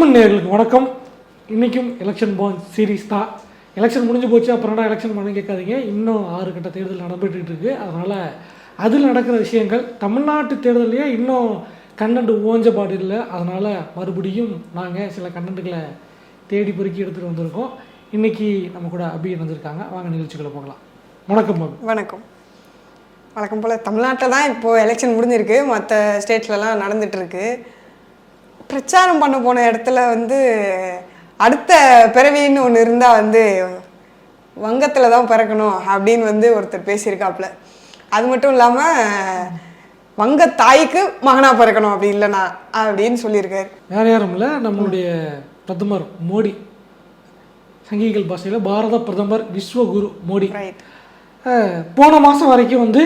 தமிழ் நேர்களுக்கு வணக்கம். இன்றைக்கும் எலெக்ஷன் பாண்ட் சீரீஸ் தான். எலெக்ஷன் முடிஞ்சு போச்சு அப்புறம்டா எலெக்ஷன் பண்ண கேட்காதீங்க. இன்னும் ஆறு கட்ட தேர்தல் நடந்துகிட்டு இருக்கு. அதனால் அதில் நடக்கிற விஷயங்கள் தமிழ்நாட்டு தேர்தலையே இன்னும் கண்டென்ட் ஓஞ்ச பாடு இல்லை. அதனால் மறுபடியும் நாங்கள் சில கண்டென்ட்டுகளை தேடி பொறுக்கி எடுத்துகிட்டு வந்திருக்கோம். இன்னைக்கு நம்ம கூட அபி வந்திருக்காங்க வாங்க நிகழ்ச்சிக்குள்ள போகலாம். வணக்கம் வணக்கம். வணக்கம் போல் தமிழ்நாட்டில் தான் இப்போது எலெக்ஷன் முடிஞ்சிருக்கு. மற்ற ஸ்டேட்ஸ்லலாம் நடந்துட்டு இருக்குது பிரச்சாரம் பண்ண போன இடத்துல வந்து அடுத்த பிறவின்னு ஒன்று இருந்தால் வந்து வங்கத்தில் தான் பிறக்கணும் அப்படின்னு வந்து ஒருத்தர் பேசியிருக்காப்புல. அது மட்டும் இல்லாமல் வங்க தாய்க்கு மகனாக பிறக்கணும் அப்படி இல்லைனா அப்படின்னு சொல்லியிருக்காரு. வேற யாரும் இல்லை நம்மளுடைய பிரதமர் மோடி. சங்கிகள் பாஷையில் பாரத பிரதமர் விஸ்வகுரு மோடி. போன மாதம் வரைக்கும் வந்து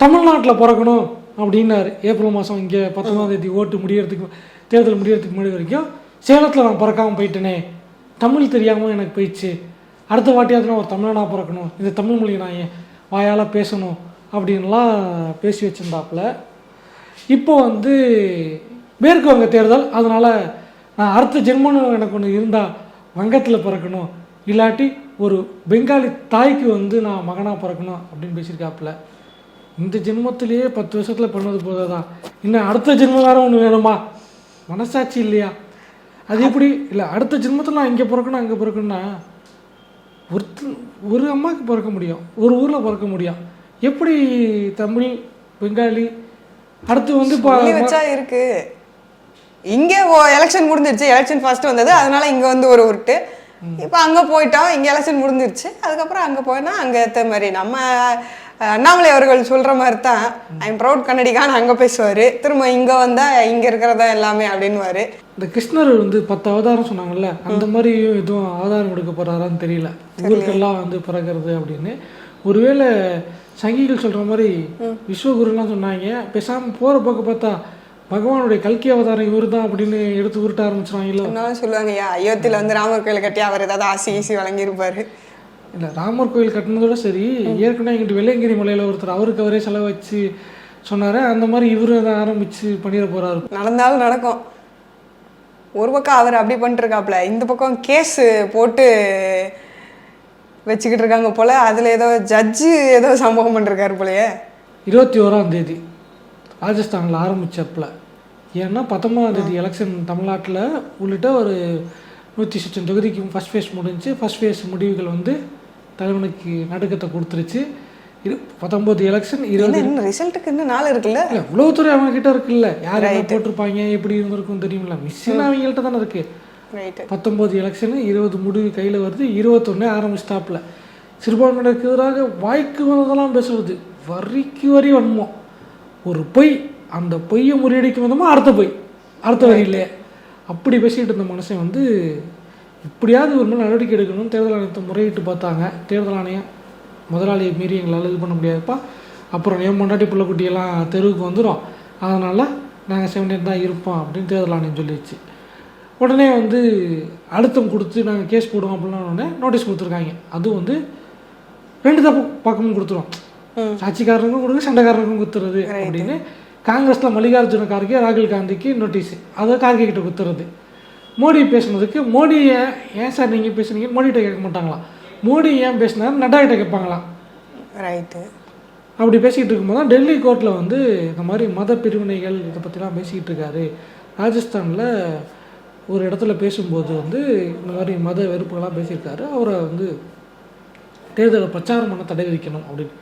தமிழ்நாட்டில் பிறக்கணும் அப்படின்னாரு. ஏப்ரல் மாதம் இங்கே பத்தொன்பதாம் தேதி ஓட்டு முடியறதுக்கு தேர்தல் முடியறதுக்கு முன்னாடி வரைக்கும் சேலத்தில் நான் பிறக்காமல் போயிட்டேனே. தமிழ் தெரியாமல் எனக்கு போயிடுச்சு. அடுத்த வாட்டியாவது நான் ஒரு தமிழனாக பிறக்கணும். இந்த தமிழ் மொழியை நான் என் வாயால் பேசணும் அப்படின்லாம் பேசி வச்சுருந்தாப்புல. இப்போ வந்து மேற்கு வங்க தேர்தல் அதனால் நான் அடுத்த ஜென்மனும் எனக்கு ஒன்று இருந்தால் வங்கத்தில் பிறக்கணும். இல்லாட்டி ஒரு பெங்காலி தாய்க்கு வந்து நான் மகனாக பிறக்கணும் அப்படின்னு பேசியிருக்காப்புல. இந்த ஜென்மத்திலேயே பத்து வருஷத்தில் பண்ணது போதாதான் இன்னும் அடுத்த ஜென்மம் வேறு ஒன்று வேணுமா? மனசாட்சி இல்லையா? அது எப்படி? இல்லை அடுத்த ஜென்மத்தில் நான் இங்கே பிறக்கணும் அங்கே பிறக்கணும்னா ஒருத்தர் ஒரு அம்மாவுக்கு பிறக்க முடியும் ஒரு ஊரில் பிறக்க முடியும். எப்படி தமிழ் பெங்காலி அடுத்து வந்து இப்போ இருக்கு. இங்க எலெக்ஷன் முடிஞ்சிருச்சு எலெக்ஷன் ஃபர்ஸ்ட் வந்தது அதனால இங்க வந்து ஒரு உருட்டு. இப்போ அங்க போயிட்டோம் இங்க எலெக்ஷன் முடிஞ்சிருச்சு அதுக்கப்புறம் அங்க போனா அங்க ஏத்த மாதிரி நம்ம அண்ணாமலை அவர்கள் சொல்ற மாதிரி தான் ஐம் ப்ரௌட் கன்னடிகான்னு அங்க பேசுவாரு. திரும்ப இங்க வந்தா இங்க இருக்கிறதா எல்லாமே அப்படின்னுவாரு. இந்த கிருஷ்ணர் வந்து பத்து அவதாரம் சொன்னாங்கல்ல அந்த மாதிரி எதுவும் அவதாரம் எடுக்க போறாரான்னு தெரியல. ஊருக்கெல்லாம் வந்து பிறக்கிறது அப்படின்னு. ஒருவேளை சங்கிகள் சொல்ற மாதிரி விஸ்வகுருலாம் சொன்னாங்க பேசாம போற போக்க பார்த்தா பகவானுடைய கல்கி அவதாரம் இவர் தான் அப்படின்னு எடுத்து உருட்ட ஆரம்பிச்சிருவாங்களோ? சொல்லுவாங்க ஐயா அயோத்தியில வந்து ராமர் கோயில் கட்டி அவர் ஏதாவது ஆசி ஈசி வழங்கியிருப்பாரு. இல்லை ராமர் கோயில் கட்டினதோட சரி ஏற்கனவே இங்கிட்டு வெள்ளையங்கிரி மலையில் ஒருத்தர் அவருக்கு அவரே செலவு வச்சு சொன்னாரு. அந்த மாதிரி இவரு அதை ஆரம்பிச்சு பண்ணிட போறாரு. நடந்தாலும் நடக்கும். ஒரு பக்கம் அவர் அப்படி பண்ணிருக்காப்ல இந்த பக்கம் கேஸ் போட்டு வச்சுக்கிட்டு இருக்காங்க போல. அதுல ஏதோ ஜட்ஜு ஏதோ சம்பவம் பண்ணிருக்காரு போலயே. இருபத்தி ஓராம் தேதி ராஜஸ்தானில் ஆரம்பிச்சப்பல. ஏன்னா பத்தொன்பதாம் தேதி எலெக்ஷன் தமிழ்நாட்டில் உள்ளிட்ட ஒரு நூற்றி சுற்றம் தொகுதிக்கு ஃபஸ்ட் ஃபேஸ் முடிஞ்சு ஃபஸ்ட் ஃபேஸ் முடிவுகள் வந்து தலைவனுக்கு நடுக்கத்தை கொடுத்துருச்சு. இரு பத்தொம்போது எலெக்ஷன் இருபது இன்னும் ரிசல்ட்டுக்கு இன்னும் நாள் இருக்குல்ல? இல்லை உளவுத்துறை அவங்க கிட்ட இருக்குல்ல. யார் என்ன போட்டிருப்பாங்க எப்படி இருந்திருக்கும் தெரியுமில்ல. மிஷின் அவங்கள்ட்ட தானே இருக்குது ரைட்டு பத்தொம்போது எலெக்ஷனு இருபது முடிவு கையில் வருது இருபத்தொன்னே ஆரம்பிச்சிட்டாப்புல. சிறுபான்மையினருக்கு எதிராக வாய்க்கு வந்ததெல்லாம் பேசுறது. வரிக்கு வரி வன்மம். ஒரு பொய் அந்த பொய்யை முறியடிக்கும் விதமா அடுத்த பொய்? அடுத்த வரியிலே. அப்படி பேசிக்கிட்டு இருந்த மனுஷன் வந்து இப்படியாவது ஒரு மேலே நடவடிக்கை எடுக்கணும் தேர்தல் ஆணையத்தை முறையிட்டு பார்த்தாங்க. தேர்தல் ஆணையம் முதலாளியை மீறி எங்களால் இது பண்ண முடியாதுப்பா. அப்புறம் என் முன்னாடி பிள்ளை குட்டியெல்லாம் தெருவுக்கு வந்துடும் அதனால் நாங்கள் செவன்டீன் தான் இருப்போம் அப்படின்னு தேர்தல் ஆணையம் சொல்லிடுச்சு. உடனே வந்து அழுத்தம் கொடுத்து நாங்கள் கேஸ் போடுவோம் அப்படின்னா உடனே நோட்டீஸ் கொடுத்துருக்காங்க. அதுவும் வந்து ரெண்டு தப்பு பக்கமும் கொடுத்துரும். ம். சாட்சிக்காரனுக்கும் கொடுங்க சண்டைக்காரனுக்கும் கொடுத்துறது அப்படின்னு காங்கிரஸில் மல்லிகார்ஜுன கார்கே ராகுல் காந்திக்கு நோட்டீஸ். அதை கார்கே கிட்ட கொடுத்துறது மோடி பேசுனதுக்கு மோடி ஏன் சார் நீங்கள் பேசுனீங்க? மோடிகிட்ட கேட்க மாட்டாங்களாம் மோடி ஏன் பேசினாரு நட்டா கிட்ட கேட்பாங்களாம் ரைட்டு அப்படி பேசிக்கிட்டு இருக்கும்போது தான் டெல்லி கோர்ட்டில் வந்து இந்த மாதிரி மத பிரிவினைகள் இதை பற்றிலாம் பேசிக்கிட்டு இருக்காரு. ராஜஸ்தானில் ஒரு இடத்துல பேசும்போது வந்து இந்த மாதிரி மத வெறுப்புகளாக பேசியிருக்காரு. அவரை வந்து தேர்தலை பிரச்சாரம் பண்ண தடை விதிக்கணும் அப்படின்னு.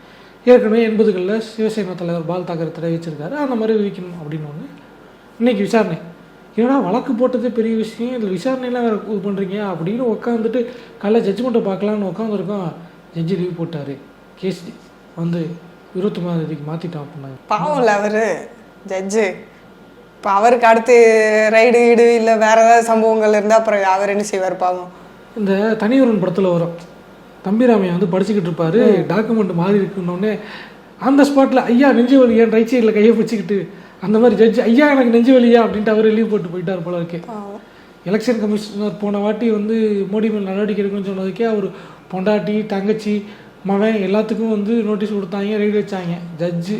ஏற்கனவே எண்பதுகளில் சிவசேனா தலைவர் பால் தாக்கரே தடை வச்சிருக்காரு அந்த மாதிரி விதிக்கணும் அப்படின்னு ஒன்று இன்னைக்கு விசாரணை. ஏன்னா வழக்கு போட்டதே பெரிய விஷயம்? இதில் விசாரணையெல்லாம் வேறு இது பண்ணுறீங்க அப்படின்னு உட்காந்துட்டு காலைல ஜட்ஜ்மெண்ட்டை பார்க்கலான்னு உட்காந்துருக்கோம் ஜட்ஜி லீவ் போட்டார். கேஸ் வந்து இருபத்தொம்பதாம் தேதிக்கு மாற்றிட்டோம் அப்படின்னாங்க பாவம்ல அவரு ஜட்ஜு இப்போ அவருக்கு அடுத்து ரைடு ஈடு இல்லை வேற ஏதாவது சம்பவங்கள் இருந்தால் அப்புறம் அவர் என்ன செய்வார் பாவம். இந்த தனியொருவன் படத்தில் வரும். தம்பிராமையா வந்து படிச்சுக்கிட்டு இருப்பாரு. டாக்குமெண்ட் மாறி இருக்குன்னொடனே அந்த ஸ்பாட்டில் ஐயா நெஞ்சு வலி ஏன் ரைட் சைடில் கையை பிடிச்சிக்கிட்டு அந்த மாதிரி ஜட்ஜ் ஐயா எனக்கு நெஞ்சு வலியா? அப்படின்ட்டு அவர் லீவ் போட்டு போயிட்டார் போல இருக்கு. எலெக்ஷன் கமிஷனர் போன வாட்டி வந்து மோடி மேல் நடவடிக்கை எடுக்கணும்னு சொன்னதுக்கே அவர் பொண்டாட்டி தங்கச்சி மகன் எல்லாத்துக்கும் வந்து நோட்டீஸ் கொடுத்தாங்க ரைடு வச்சாங்க ஜட்ஜு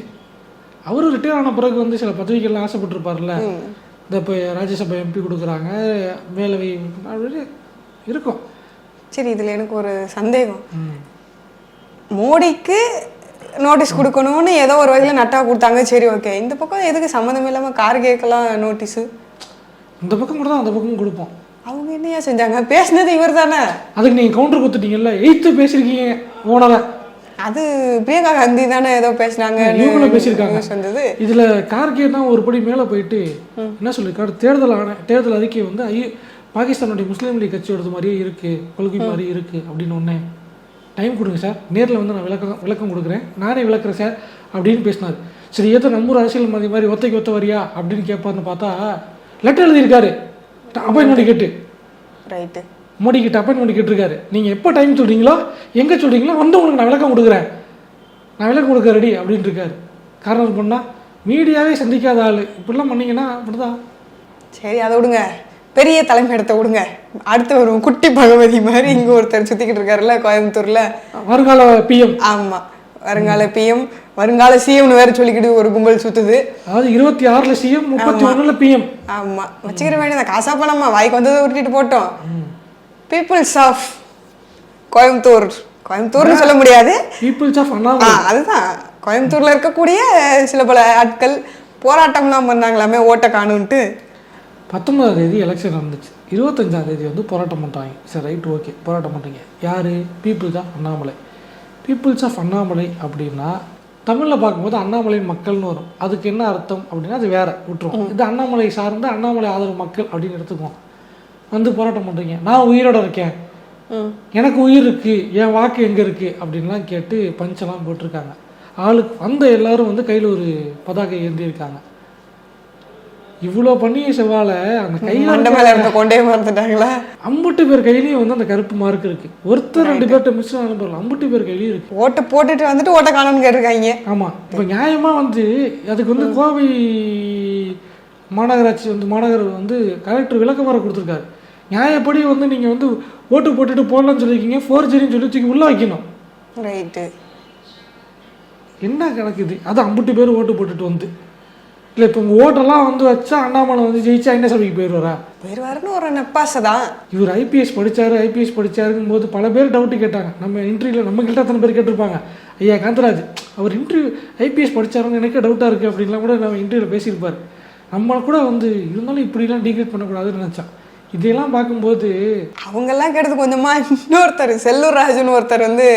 அவரும் ரிட்டையர் ஆன பிறகு வந்து சில பதவிகள்லாம் ஆசைப்பட்டிருப்பார்ல இந்த இப்போ ராஜ்யசபா எம்பி கொடுக்குறாங்க மேலவை இருக்கும். சரி இதில் எனக்கு ஒரு சந்தேகம். மோடிக்கு நோட்டீஸ் கொடுக்கணும்னு ஏதோ ஒரு வகையில் நட்டா கொடுத்தாங்க. சரி ஓகே இந்த பக்கம் எதுக்கு சம்மந்தம் இல்லாமல் கார்கேக்கெல்லாம் நோட்டீஸு இந்த பக்கம் கூட தான் அந்த பக்கம் கொடுப்போம். அவங்க என்னையா செஞ்சாங்க? பேசுனது இவர் தானே? அதுக்கு நீங்கள் கவுண்டர் கொடுத்துட்டீங்கல்ல? எயித்து பேசியிருக்கீங்க ஓனரை அது பிரியங்கா காந்தி தானே ஏதோ பேசினாங்க இவங்களும் பேசியிருக்காங்க. வந்தது. இதில் கார்கே தான் ஒரு படி மேலே போயிட்டு என்ன சொல்லியிருக்காரு தேர்தல் ஆணை தேர்தல் அறிக்கை வந்து ஐ பாகிஸ்தானுடைய முஸ்லீம் லீக் கட்சியோடது மாதிரியே இருக்குது கொள்கை மாதிரி இருக்குது அப்படின்னு ஒன்று டைம் கொடுங்க சார் நேரில் வந்து நான் விளக்கம் விளக்கம் கொடுக்குறேன். நானே விளக்குறேன் சார் அப்படின்னு பேசினார். சரி ஏதோ நம்ம அரசியல் மாதிரி மாதிரி ஒத்தைக்கு ஒத்த வரியா அப்படின்னு கேட்பாருன்னு பார்த்தா லெட்டர் எழுதியிருக்காரு. அப்பாயின்மெண்ட் கேட்டு. ரைட்டு மோடி கிட்ட அப்பாயின்மெண்ட் கேட்டிருக்காரு. நீங்கள் எப்போ டைம் சொல்கிறீங்களோ எங்கே சொல்கிறீங்களோ வந்து உங்களுக்கு நான் விளக்கம் கொடுக்குறேன். நான் விளக்கம் கொடுக்க ரெடி அப்படின்னு இருக்காரு காரணம் பண்ணால் மீடியாவே சந்திக்காத ஆள். இப்படிலாம் பண்ணீங்கன்னா அப்படிதான். சரி அதை விடுங்க. பெரிய தலைமையிடத்தை விடுங்க. அடுத்து வரும் குட்டி பகவதி மாதிரி இங்கே ஒருத்தர் சுற்றிக்கிட்டு இருக்காருல்ல கோயம்புத்தூரில். வருங்கால பிஎம் ஆமாம் வருங்கால பிஎம் வருங்கால சிஎம்னு வேற சொல்லிக்கிட்டு ஒரு கும்பல் சுற்றுது அதாவது இருபத்தி ஆறில் சிஎம் முப்பத்தி ஒன்றில் பிஎம் ஆமாம் வச்சுக்கிற வேண்டியது காசா பணமா? வாய்க்கு வந்ததை உருட்டிட்டு போட்டோம். Peoples of Coimbatore. கோயம்புத்தூர்னு சொல்ல முடியாது. பீப்புள்ஸ் ஆஃப் அதுதான். கோயம்புத்தூர்ல இருக்கக்கூடிய சில பல ஆட்கள் போராட்டம்லாம் பண்ணாங்களாமே ஓட்ட காணுன்ட்டு. பத்தொன்பதாம் தேதி எலெக்ஷன் நடந்துச்சு. இருபத்தஞ்சாம் தேதி வந்து போராட்டம் பண்ணுறாங்க சரி ரைட் ஓகே போராட்டம் பண்ணுறீங்க யார்? Peoples of Annamalai. Peoples of Annamalai அப்படின்னா தமிழில் பார்க்கும்போது அண்ணாமலையின் மக்கள்னு வரும். அதுக்கு என்ன அர்த்தம் அப்படின்னா அது வேற விட்டுரும். இது அண்ணாமலை சார்ந்த அண்ணாமலை ஆதரவு மக்கள் அப்படின்னு எடுத்துக்குவோம். வந்து போராட்டம் பண்ணுறீங்க நான் உயிரோட இருக்கேன். எனக்கு உயிர் இருக்கு. என் வாக்கு எங்கே இருக்கு? அப்படின்லாம் கேட்டு பஞ்செல்லாம் போட்டிருக்காங்க. ஆளுக்கு வந்த எல்லாரும் வந்து கையில் ஒரு பதாகை ஏந்தி இருக்காங்க இவ்வளோ பண்ணிய செவ்வாழை அந்த கையில் மண்டை மேல இருந்த கொண்டே மறந்துட்டாங்களா? அம்புட்டு பேர் கையிலையும் வந்து அந்த கருப்பு மார்க் இருக்கு. ஒருத்தர் ரெண்டு பேர்கிட்ட மிஸ் அனுப்பலாம் அம்புட்டு பேர் கையிலையும் இருக்கு. ஓட்டை போட்டுட்டு வந்துட்டு ஓட்ட காணும்னு கேட்டிருக்காங்க. ஆமாம் இப்போ நியாயமாக வந்து அதுக்கு வந்து கோவை மாநகராட்சி வந்து மாநகர வந்து கலெக்டர் விளக்கமாற கொடுத்துருக்காரு. நியாயப்படி வந்து நீங்கள் வந்து ஓட்டு போட்டுட்டு போடலாம்னு சொல்லியிருக்கீங்க ஃபோர் ஜின்னு சொல்லி தூக்கி உள்ளே வைக்கணும். ரைட்டு என்ன கணக்கு இது அது அம்புட்டு பேர் ஓட்டு போட்டுட்டு வந்து. இல்லை இப்போ உங்கள் ஓட்டெல்லாம் வந்து வச்சா அண்ணாமலை வந்து ஜெயிச்சா என்ன சபைக்கு போயிடுவாரா போயிடுவாருன்னு ஒரு நப்பாசை தான். இவர் ஐபிஎஸ் படிச்சாரு ஐபிஎஸ் படிச்சாருங்கும் போது பல பேர் டவுட்டு கேட்டாங்க. நம்ம இன்டர்வியூவில் நம்ம கிட்ட அத்தனை பேர் கேட்டிருப்பாங்க. ஐயா காந்தராஜ் அவர் இன்டர்வியூ ஐபிஎஸ் படிச்சாருன்னு எனக்கே டவுட்டாக இருக்குது அப்படின்லாம் கூட நம்ம இன்டர்வியூவில் பேசியிருப்பார். நம்மளை கூட வந்து இருந்தாலும் இப்படிலாம் டிகிரேட் பண்ணக்கூடாதுன்னு நினச்சான். இதையெல்லாம் பார்க்கும்போது அவங்கெல்லாம் கேட்டது கொஞ்சமா இன்னொருத்தர் செல்லூர் ராஜுன்னு ஒருத்தர் வந்து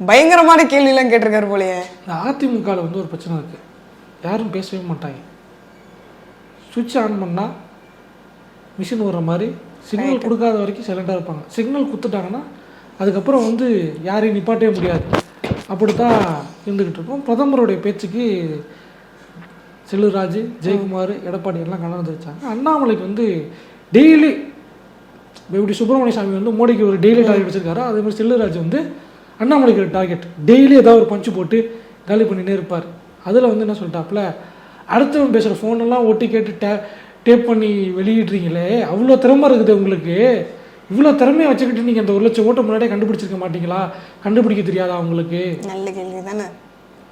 பயங்கரமான கேள்வியெல்லாம் கேட்டிருக்காரு போலயே. இந்த அதிமுகவில் வந்து ஒரு பிரச்சனை இருக்குது யாரும் பேசவே மாட்டாங்க. சுவிட்ச் ஆன் பண்ணால் மிஷின் வர்ற மாதிரி சிக்னல் கொடுக்காத வரைக்கும் சைலண்டாக இருப்பாங்க. சிக்னல் கொடுத்துட்டாங்கன்னா அதுக்கப்புறம் வந்து யாரையும் நிப்பாட்டவே முடியாது. அப்படித்தான் இருந்துக்கிட்டு இருக்கோம். பிரதமருடைய பேச்சுக்கு செல்லூர்ராஜ் ஜெயக்குமார் எடப்பாடி எல்லாம் கலந்து வச்சாங்க. அண்ணாமலைக்கு வந்து டெய்லி இப்படி சுப்பிரமணிய சாமி வந்து மோடிக்கு ஒரு டெய்லி டார்கெட் வச்சிருக்காரோ அதே மாதிரி செல்லூர்ராஜ் வந்து அண்ணாமலைக்கு ஒரு டார்கெட் டெய்லி ஏதாவது ஒரு பஞ்சு போட்டு காலி பண்ணினே இருப்பார். அதில் வந்து என்ன சொல்லிட்டாப்புல அடுத்தவன் பேசுகிற ஃபோனெல்லாம் ஒட்டி கேட்டு டே டேப் பண்ணி வெளியிடுறீங்களே அவ்வளோ திறமை இருக்குது உங்களுக்கு. இவ்வளோ திறமையை வச்சுக்கிட்டு நீங்கள் அந்த ஒரு லட்சம் ஓட்டை முன்னாடியே கண்டுபிடிச்சிருக்க மாட்டீங்களா? கண்டுபிடிக்க தெரியாதா உங்களுக்கு? நல்ல கேள்வி தானே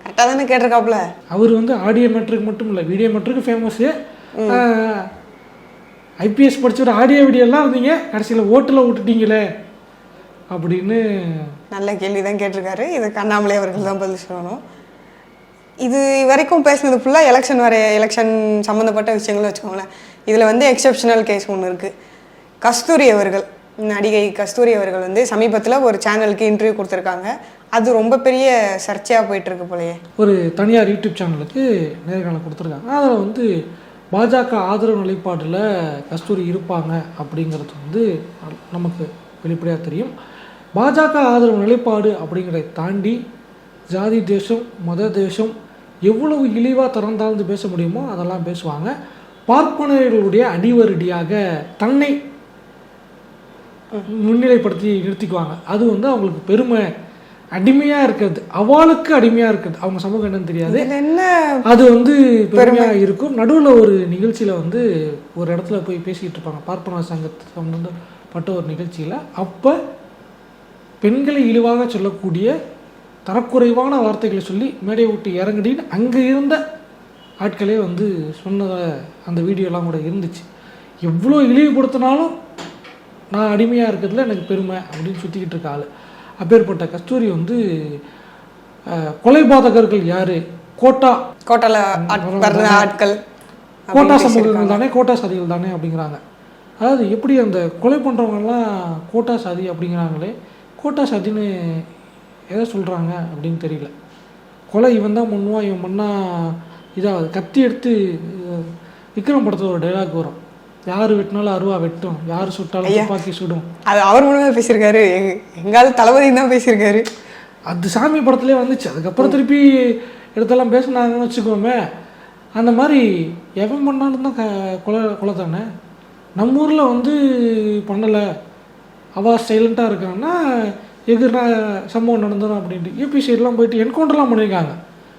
கரெக்டாக தானே கேட்டிருக்காப்புல. அவர் வந்து ஆடியோ மெட்ருக்கு மட்டும் இல்லை வீடியோ மெட்ருக்கு ஃபேமஸ்ஸு ஐபிஎஸ் படிச்சவர் ஆடியோ வீடியோலாம் இருந்தீங்க கடைசியில் ஓட்டில் விட்டுட்டீங்களே அப்படின்னு நல்ல கேள்வி தான் கேட்டிருக்காரு. இதுக்கு அண்ணாமலை அவர்கள் தான் பதில் சொல்லணும். இது வரைக்கும் பேசினது ஃபுல்லாக எலெக்ஷன் வர எலெக்ஷன் சம்மந்தப்பட்ட விஷயங்களும் வச்சுக்கோங்களேன். இதில் வந்து எக்ஸப்ஷனல் கேஸ் ஒன்று இருக்குது கஸ்தூரி அவர்கள் நடிகை கஸ்தூரி அவர்கள் வந்து சமீபத்தில் ஒரு சேனலுக்கு இன்டர்வியூ கொடுத்துருக்காங்க. அது ரொம்ப பெரிய சர்ச்சையாக போயிட்டுருக்கு போலயே. ஒரு தனியார் யூடியூப் சேனலுக்கு நேர்காணல் கொடுத்துருக்காங்க. அதில் வந்து பாஜக ஆதரவு நிலைப்பாட்டில் கஸ்தூரி இருப்பாங்க அப்படிங்கிறது வந்து நமக்கு வெளிப்படையாக தெரியும். பாஜக ஆதரவு நிலைப்பாடு அப்படிங்கிறத தாண்டி ஜாதி தேசம் மத தேசம் எவ்வளவு இழிவாக திறந்தாழ்ந்து பேச முடியுமோ அதெல்லாம் பேசுவாங்க. பார்ப்பனர்களுடைய அடிவருடியாக தன்னை முன்னிலைப்படுத்தி நிறுத்திக்குவாங்க. அது வந்து அவங்களுக்கு பெருமை அடிமையாக இருக்கிறது. அவளுக்கு அடிமையாக இருக்கிறது. அவங்க சமூகம் என்னன்னு தெரியாது. என்ன அது வந்து பெருமையாக இருக்கும். நடுவில் ஒரு நிகழ்ச்சியில் வந்து ஒரு இடத்துல போய் பேசிக்கிட்டு இருப்பாங்க. பார்ப்பனர் சங்கத்து சம்பந்தப்பட்ட ஒரு நிகழ்ச்சியில். அப்போ பெண்களை இழிவாக சொல்லக்கூடிய தரக்குறைவான வார்த்தைகளை சொல்லி மேடை விட்டு இறங்குடின்னு அங்கே இருந்த ஆட்களே வந்து சொன்னதை அந்த வீடியோலாம் கூட இருந்துச்சு. எவ்வளோ இழிவுபடுத்தினாலும் நான் அடிமையாக இருக்கிறதுல எனக்கு பெருமை அப்படின்னு சுற்றிக்கிட்டு இருக்க ஆள். அப்பேற்பட்ட கஸ்தூரி வந்து கொலைபாதகர்கள் யார்? கோட்டா. கோட்டால ஆட்கள் கோட்டா சமூகங்கள் தானே கோட்டா சாதிகள் தானே அப்படிங்கிறாங்க. அதாவது எப்படி அந்த கொலை பண்ணுறவங்கலாம் கோட்டா சாதி அப்படிங்கிறாங்களே? கோட்டா சாதின்னு எதை சொல்கிறாங்க அப்படின்னு தெரியல. கொலை இவன் தான் பண்ணுவான் இவன் பண்ணால் இதாகுது. கத்தி எடுத்து விக்ரம் படத்தில் ஒரு டைலாக் வரும். யார் வெட்டினாலும் அருவா வெட்டும். யார் சுட்டாலும் துப்பாக்கி சுடும். அது அவர் மூலமா பேசியிருக்காரு. எங்க எங்காவது தளபதி தான் பேசியிருக்காரு. அது சாமி படத்துலேயே வந்துச்சு. அதுக்கப்புறம் திருப்பி எடுத்தெல்லாம் பேசுனாங்கன்னு வச்சுக்கோமே. அந்த மாதிரி எவன் பண்ணாலும் தான் க கொலை கொலை தானே? நம்ம ஊரில் வந்து பண்ணலை. அவா சைலண்ட்டாக இருக்காங்கன்னா எதிர்னா சம்பவம் நடந்துடும் அப்படின்ட்டு. யூபி சைட்லாம் போயிட்டு என்கவுண்டர்லாம் பண்ணியிருக்காங்க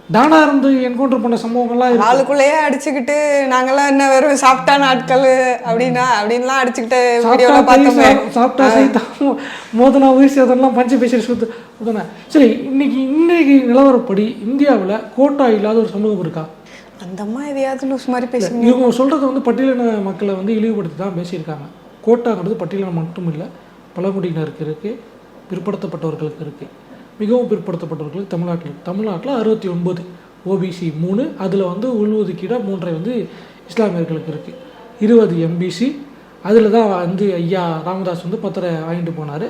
தானா இருந்து என்கவுண்டர் பண்ண சம்பவங்கள்லாம். ஆளுக்குள்ளேயே அடிச்சுக்கிட்டு நாங்கெல்லாம் என்ன வெறும் சாப்பிட்டான ஆட்கள் அப்படின்னா அப்படின்லாம் அடிச்சுக்கிட்டு சாப்பிட்டா கை பார்த்தோமே. சாப்பிட்டா சைத்தா மோதனா உயிர் சேதம்லாம் பஞ்ச பேசி சுத்து உதானே சரி இன்னைக்கு இன்னைக்கு நிலவரப்படி இந்தியாவில் கோட்டா இல்லாத ஒரு சமூகம் இருக்கா? அந்த அம்மா எதையாவது லூஸ் மாதிரி பேசுங்க இவங்க சொல்கிறது வந்து பட்டியலின மக்களை வந்து இழிவுபடுத்தி தான் பேசியிருக்காங்க. கோட்டாங்கிறது பட்டியலினம் மட்டும் இல்லை பழங்குடியினருக்கு இருக்குது பிற்படுத்தப்பட்டவர்களுக்கு இருக்குது மிகவும் பிற்படுத்தப்பட்டவர்களுக்கு தமிழ்நாட்டில் தமிழ்நாட்டில் அறுபத்தி ஒன்பது ஓபிசி மூணு அதில் வந்து உள்ஒதுக்கீடாக மூன்றை வந்து இஸ்லாமியர்களுக்கு இருக்குது இருபது எம்பிசி அதில் தான் வந்து ஐயா ராமதாஸ் வந்து பத்திரை வாங்கிட்டு போனார்.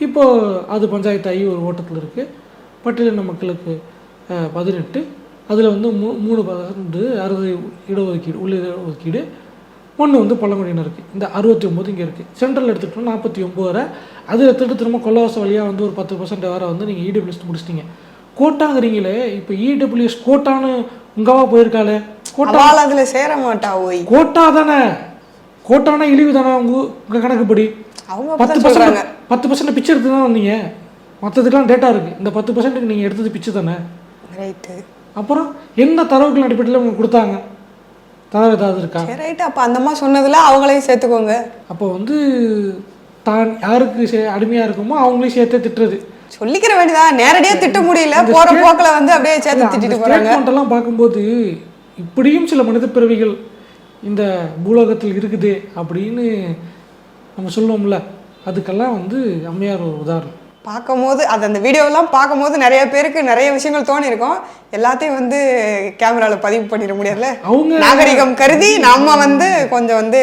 இப்போது அது பஞ்சாயத்து ஐ ஒரு ஓட்டத்தில் இருக்குது பட்டியலின மக்களுக்கு பதினெட்டு அதில் வந்து மூ மூணு பர்சன்ட் அறுபது இடஒதுக்கீடு உள்ள இடஒதுக்கீடு ஒன்று வந்து பழங்குடியினருக்கு இந்த அறுபத்தி ஒம்பது இங்கே இருக்குது சென்ட்ரல் எடுத்துக்கிட்டோம்னா நாற்பத்தி ஒம்பது வரை. அதில் திட்டு திரும்ப கொல்லவாச வழியாக வந்து ஒரு பத்து பர்சன்ட் வரை வந்து நீங்கள் இடபிள்யூஎஸ் முடிச்சிட்டீங்க. கோட்டாங்கிறீங்களே இப்போ இடபிள்யூஎஸ் கோட்டான்னு உங்கவா போயிருக்காளே? கோட்டா அதுல சேர மாட்டா ஓய். கோட்டா தானே. கோட்டானா இழிவு தானே உங்க உங்கள் கணக்குப்படி? அவங்க பத்து பர்சன்ட் பத்து பர்சன்ட் பிச்சை எடுத்து தான் வந்தீங்க? மற்றதுக்கெலாம் டேட்டா இருக்குது இந்த பத்து பர்சன்ட்டுக்கு நீங்கள் எடுத்தது பிச்சை தானே? ரைட்டு அப்புறம் எந்த தரவுகள் அடிப்படையில் உங்களுக்கு கொடுத்தாங்க? தரவு ஏதாவது இருக்கா? ரைட்டு அப்போ அந்த அம்மா சொன்னதுல அவங்களையும் சேர்த்துக்கோங்க. அப்போ வந்து தான் யாருக்கு அடிமையாக இருக்குமோ அவங்களையும் சேர்த்தே திட்டுறது. சொல்லிக்கிற வேண்டியதா? நேரடியா திட்ட முடியல. போற போக்குல வந்து அப்படியே சேர்த்து திட்டிட்டு ஸ்டேட்மெண்ட் எல்லாம் பார்க்கும்போது இப்படியும் சில மனித பிறவிகள் இந்த பூலோகத்தில் இருக்குது அப்படின்னு நம்ம சொல்லுவோம்ல. அதுக்கெல்லாம் வந்து அம்மையார் ஒரு உதாரணம். பார்க்கும்போது அது அந்த வீடியோலாம் பார்க்கும்போது நிறைய பேருக்கு நிறைய விஷயங்கள் தோணி இருக்கும் எல்லாத்தையும் வந்து கேமரால பதிவு பண்ணிட முடியாதுல்ல? அவங்க நாகரிகம் கருதி நம்ம வந்து கொஞ்சம் வந்து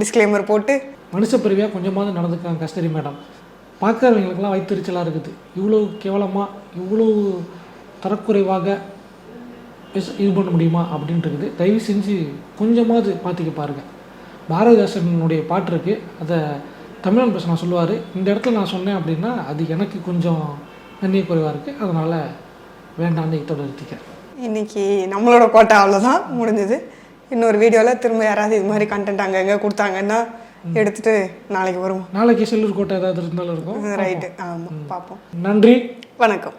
டிஸ்க்ளைமர் போட்டு. மனுஷ பிறவியாக கொஞ்சமாவது நடந்துக்காங்க கஸ்தரி மேடம். பார்க்குறவங்களுக்கெல்லாம் வயிற்றுச்சலாக இருக்குது. இவ்வளோ கேவலமாக இவ்வளோ தரக்குறைவாக இது பண்ண முடியுமா அப்படின்ட்டு இருக்குது தயவு செஞ்சு கொஞ்சமாவது பார்த்துக்க பாருங்க. பாரதிதாசனுடைய பாட்டு இருக்கு. அதை தமிழன் பேச நான் சொல்லுவார். இந்த இடத்துல நான் சொன்னேன் அப்படின்னா அது எனக்கு கொஞ்சம் கண்ணிய குறைவாக இருக்குது அதனால் வேண்டாம்னு இதோட நிறுத்திக்கிறேன். இன்னைக்கு நம்மளோட கோட்டை அவ்வளோதான் முடிஞ்சது. இன்னொரு வீடியோவில் திரும்ப யாராவது இது மாதிரி கண்டென்ட் அங்கே எங்கே கொடுத்தாங்கன்னா எடுத்துட்டு நாளைக்கு வருவோம். நாளைக்கு செல்லூர் கோட்டை ஏதாவது இருந்தாலும் இருக்கும். ரைட்டு. ஆமாம் பார்ப்போம். நன்றி. வணக்கம்.